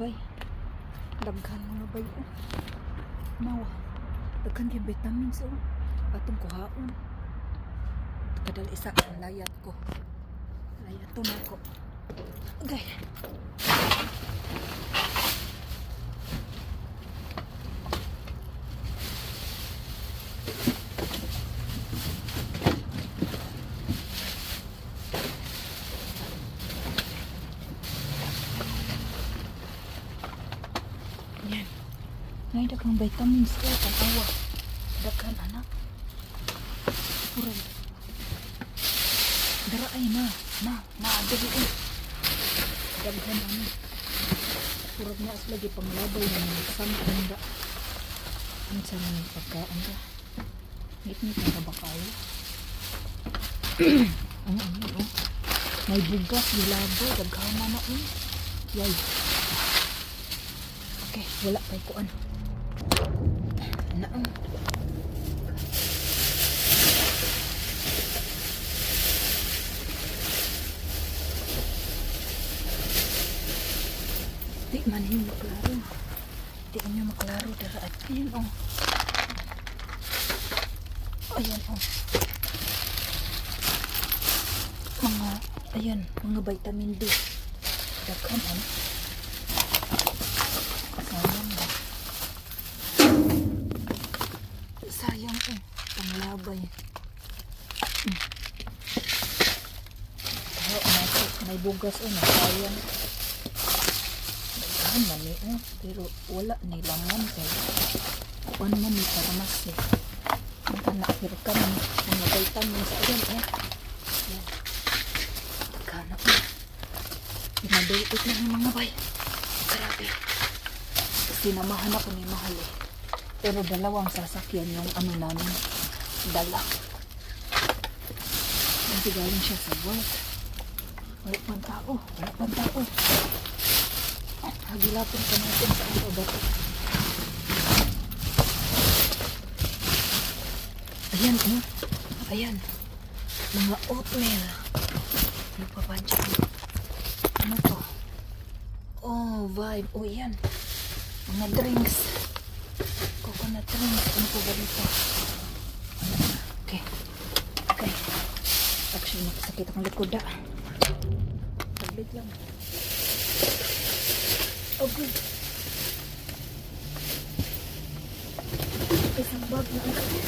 bay. Daghan mga bay. Oh. Nawa. Daghan yung vitamins oh. Atong kuhaon. Kadal isa ang layat ko. Layat to na ko. Okay. Yan. Ngay daghang vitamins ko tanawa. Daghan anak. Pura. Dara ay na. Na, na dali eh. Daghan ano. Pura na as lagi panglabay na samtang da. Ang sa mga pagkaan ka. Ngit-ngit na ka ba kayo? Ano, ano. May bugas, gilabo, daghan na na eh. Yay. Wala kay kuan. Naang. Di man yung maklaro. Di nyo maklaro dara at yun oh. Ayan oh. Mga, ayan, mga vitamin D. Daghan oh. Sayang ba? Sayang eh. Panglabay. Mm. Oh, may, may bugas eh. Sayang. Dagan man eh. Oh. Pero wala ni laman kay. Kuan man ni paramas eh. Ang kanakir ka man. Mga vitamins. Ayan eh. Ayan. Eh. Pinadulot na ng mga bay. Grabe sinamahan ako ni Mahal eh. Pero dalawang sasakyan yung ano namin. Dala. Kasi galing siya sa work. Wala pang tao. Wala pang tao. Hagilapin ka natin sa ano ba? Ayan, oh. Ayan. Mga oatmeal. Pa ba dyan? Ano to? Oh, vibe. Oh, yan mga drinks coconut drinks ano po ba dito okay. Okay. Actually nakasakit akong likod ah. Tablet lang. Okay isang bag na agad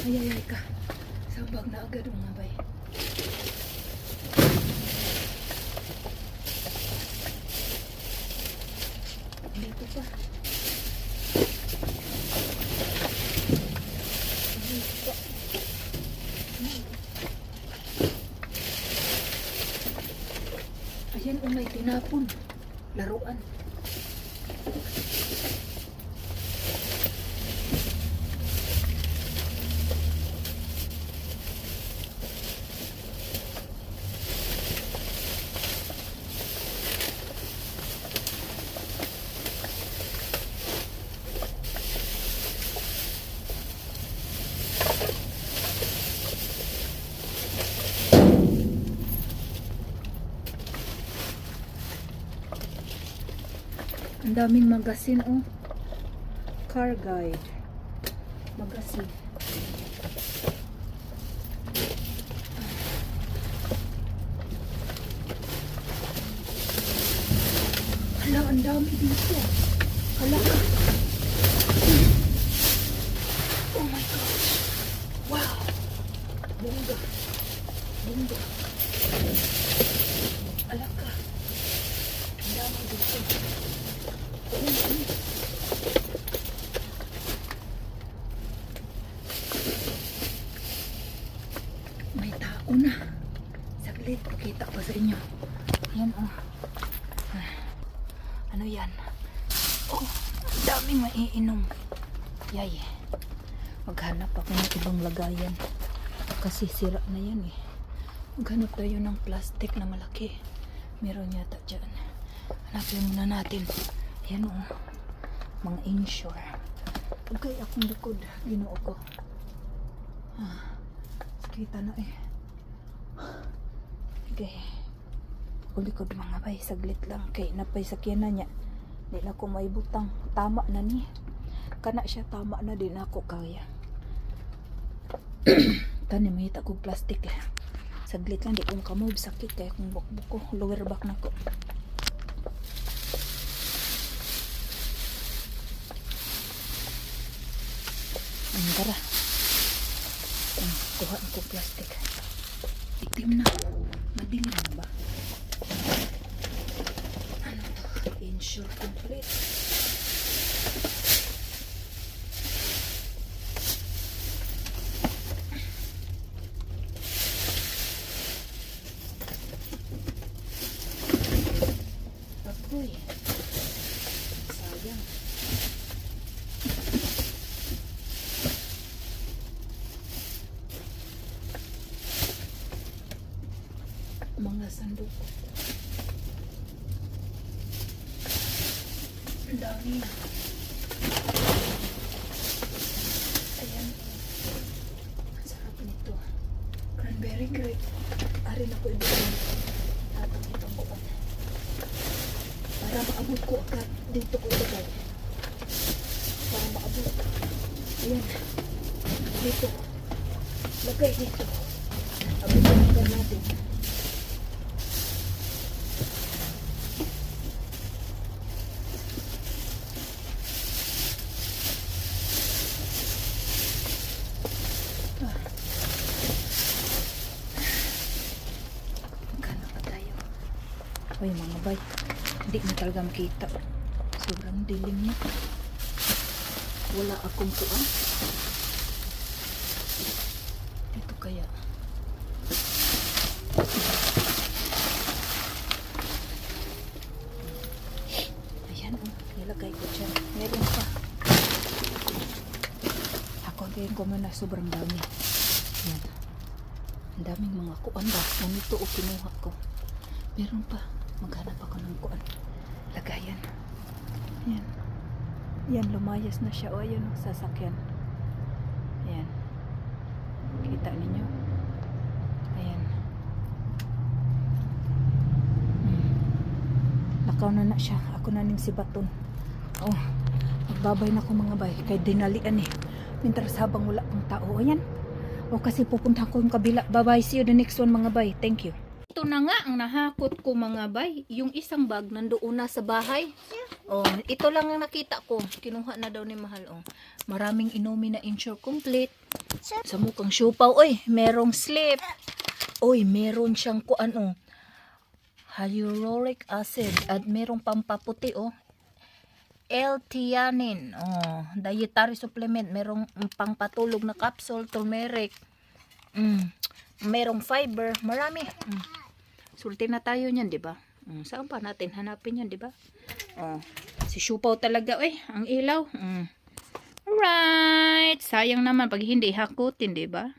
ay ay ay ka. Isang bag na agad mga bay Dito pa. Dito pa. Oh, may tinapon. Laruan. Ang daming magasin, oh. Car guide. Magasin. Hala, ang dami dito. Hala. Oh my gosh. Wow. Bongga. Bongga. Hala ka. Ang dami dito. Oh, oh. May tao na. Saglit, pakita ko sa inyo. Yan oh. Ah, Ano yan? Oh, daming maiinom. Yay. Maghanap ako ng ibang lagayan. Kasi sira na yan eh. Maghanap tayo ng plastic na malaki. Meron yata dyan. Hanapin muna natin. Yan oh. Mga insure. Okay, akong likod. Ginoo ko. Ah, kita na eh. Okay. Ulikod mga bay, saglit lang kay napay sakyan na niya. Di na ko may butang. Tama na ni. Kana siya tama na din ako kaya. Tani may ko plastic eh. Saglit lang di ko makamove sakit kaya kung bukbuk ko lower back na ko. Ang tara. Ah, kuha ko plastic. Itim na. Madilim na ba? Ano to? Insure complete. Agoy. Sayang. Mga sandok. Ang dami. Ayan. Ang sarap nito. Cranberry grape. Ari na ko ibigay. Hatang itong buwan. Para maabot ko agad. Dito ko ilagay. Para maabot. Ayan. Dito. Lagay dito. Abutin agad natin. Magkano pa tayo? Uy mga bay, hindi na talaga makita. Sobrang dilim na. Wala akong kuan. Dito kaya. Ayan oh, nilagay ko dyan. Meron pa. Ako din ko muna sobrang dami. Ayan. Ang daming mga kuan ba? Ganito o kinuha ko. Meron pa. Maghanap ako ng kuan. Lagayan. Ayan. Yan, lumayas na siya. O, ayan o, sasakyan. Ayan. Kita ninyo? Ayan. Hmm. Lakaw na na siya. Ako na ning si Baton. Oh, magbabay na ko mga bay. Kay dinalian eh. Mintras habang wala pang tao. Ayan. O kasi pupunta ko yung kabila. Bye-bye. See you the next one mga bay. Thank you. Ito na nga ang nahakot ko mga bay. Yung isang bag nandoon na sa bahay. Oh, ito lang ang nakita ko. Kinuha na daw ni Mahal. Oh. Maraming inumin na insure complete. Sa mukhang siupaw. Oy, merong slip. Oy, meron siyang kuan oh. Hyaluronic acid at merong pampaputi oh. L-theanine. Oh, dietary supplement. Merong pangpatulog na capsule, turmeric. Mm. Merong fiber. Marami. Mm. Sulti na tayo niyan, di ba? Mm. Saan pa natin hanapin yan, di ba? Oh. Si Siupaw talaga, eh. Ang ilaw. Mm. Alright. Sayang naman pag hindi hakutin, di ba?